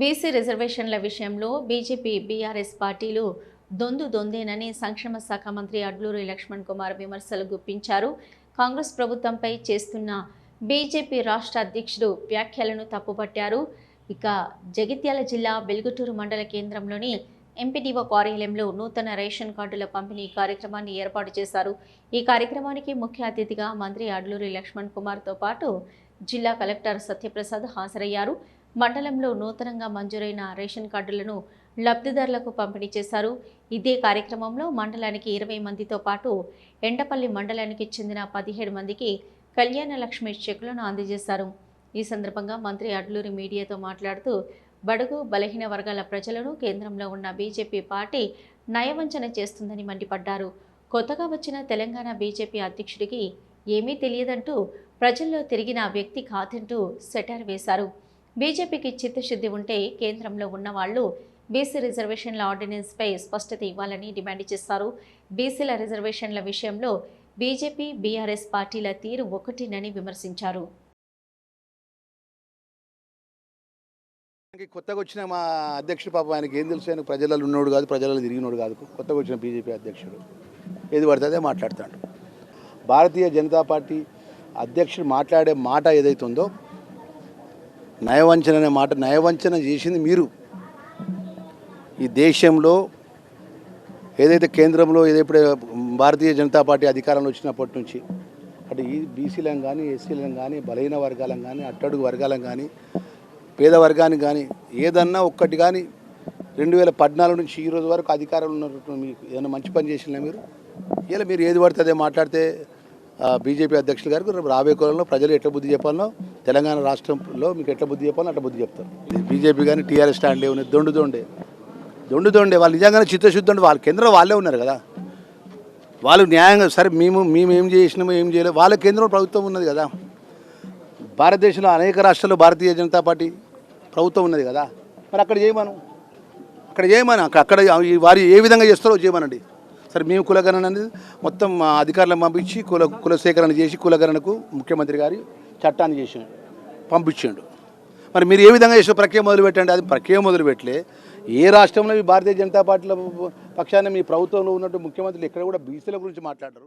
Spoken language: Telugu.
బీసీ రిజర్వేషన్ల విషయంలో బీజేపీ బీఆర్ఎస్ పార్టీలు దొందు దొందేనని సంక్షేమ శాఖ మంత్రి అడ్లూరి లక్ష్మణ్ కుమార్ విమర్శలు గుప్పించారు. కాంగ్రెస్ ప్రభుత్వంపై చేస్తున్న బీజేపీ రాష్ట్ర అధ్యక్షుడు వ్యాఖ్యలను తప్పుపట్టారు. ఇక జగిత్యాల జిల్లా వెలుగుటూరు మండల కేంద్రంలోని ఎంపీడీఓ కార్యాలయంలో నూతన రేషన్ కార్డుల పంపిణీ కార్యక్రమాన్ని ఏర్పాటు చేశారు. ఈ కార్యక్రమానికి ముఖ్య అతిథిగా మంత్రి అడ్లూరి లక్ష్మణ్ కుమార్తో పాటు జిల్లా కలెక్టర్ సత్యప్రసాద్ హాజరయ్యారు. మండలంలో నూతనంగా మంజూరైన రేషన్ కార్డులను లబ్ధిదారులకు పంపిణీ చేశారు. ఇదే కార్యక్రమంలో మండలానికి ఇరవై మందితో పాటు ఎండపల్లి మండలానికి చెందిన పదిహేడు మందికి కళ్యాణ లక్ష్మి చెక్కులను అందజేశారు. ఈ సందర్భంగా మంత్రి అడ్లూరి మీడియాతో మాట్లాడుతూ బడుగు బలహీన వర్గాల ప్రజలను కేంద్రంలో ఉన్న బీజేపీ పార్టీ నయవంచన చేస్తుందని మండిపడ్డారు. కొత్తగా వచ్చిన తెలంగాణ బీజేపీ అధ్యక్షుడికి ఏమీ తెలియదంటూ ప్రజల్లో తిరిగిన వ్యక్తి కాదంటూ సెటర్ వేశారు. బీజేపీకి చిత్తశుద్ధి ఉంటే కేంద్రంలో ఉన్న వాళ్ళు బీసీ రిజర్వేషన్ల ఆర్డినెన్స్పై స్పష్టత ఇవ్వాలని డిమాండ్ చేశారు బీసీల రిజర్వేషన్ల విషయంలో బీజేపీ బీఆర్ఎస్ పార్టీల తీరు ఒకటినని విమర్శించారు. కొత్తగా వచ్చిన మా అధ్యక్షుడు పాప ఆయనకి ఏం తెలుసు? ఆయన ప్రజలలో ఉన్నోడు కాదు ప్రజలలో తిరిగినోడు కాదు. కొత్తగా వచ్చిన బీజేపీ అధ్యక్షుడు. ఏది పడితే మాట్లాడతాడు. భారతీయ జనతా పార్టీ అధ్యక్షుడు మాట్లాడే మాట ఏదైతుందో నయవంచన అనే మాట నయవంచన చేసింది మీరు. ఈ దేశంలో ఏదైతే కేంద్రంలో ఏదైతే భారతీయ జనతా పార్టీ అధికారంలో వచ్చినప్పటి నుంచి అటు ఈ బీసీలను కానీ ఎస్సీలను కానీ బలహీన వర్గాలను కానీ అట్టడుగు వర్గాలను కానీ పేద వర్గానికి కానీ ఏదన్నా ఒక్కటి కానీ రెండు వేల పద్నాలుగు నుంచి ఈ రోజు వరకు అధికారంలో ఉన్నటువంటి మీకు ఏదైనా మంచి పని చేసినా మీరు? ఇలా మీరు ఏది పడితే అదే మాట్లాడితే బీజేపీ అధ్యక్షులు గారికి రేపు రాబోయే కాలంలో ప్రజలు ఎట్లా బుద్ధి చెప్పాలనో తెలంగాణ రాష్ట్రంలో మీకు ఎట్లా బుద్ధి చెప్పాలో అట్లా బుద్ధి చెప్తారు. బీజేపీ కానీ టీఆర్ఎస్ స్టాండ్ ఏమున్నాయి దొండు దొండే. దొండు దొండే వాళ్ళు నిజంగానే చిత్తశుద్ధి ఉండే వాళ్ళ కేంద్రం వాళ్ళే ఉన్నారు కదా. వాళ్ళు న్యాయంగా సరే మేము మేము ఏం చేసినాము ఏం చేయలేదు వాళ్ళ కేంద్రంలో ప్రభుత్వం ఉన్నది కదా. భారతదేశంలో అనేక రాష్ట్రాల్లో భారతీయ జనతా పార్టీ ప్రభుత్వం ఉన్నది కదా. మరి అక్కడ చేయమను? అక్కడ చేయమని? అక్కడ అక్కడ వారు ఏ విధంగా చేస్తారో చేయమనండి. సరే మేము కులగణన అనేది మొత్తం మా అధికారులను పంపించి కుల కుల సేకరణ చేసి కులగణనకు ముఖ్యమంత్రి గారి చట్టాన్ని చేసిండు పంపించిండు. మరి మీరు ఏ విధంగా చేసే ప్రక్రియ మొదలు పెట్టండి అది ప్రక్రియ మొదలుపెట్టలే ఏ రాష్ట్రంలో మీ భారతీయ జనతా పార్టీల పక్షాన మీ ప్రభుత్వంలో ఉన్నట్టు ముఖ్యమంత్రులు ఎక్కడ కూడా బీసీల గురించి మాట్లాడరు.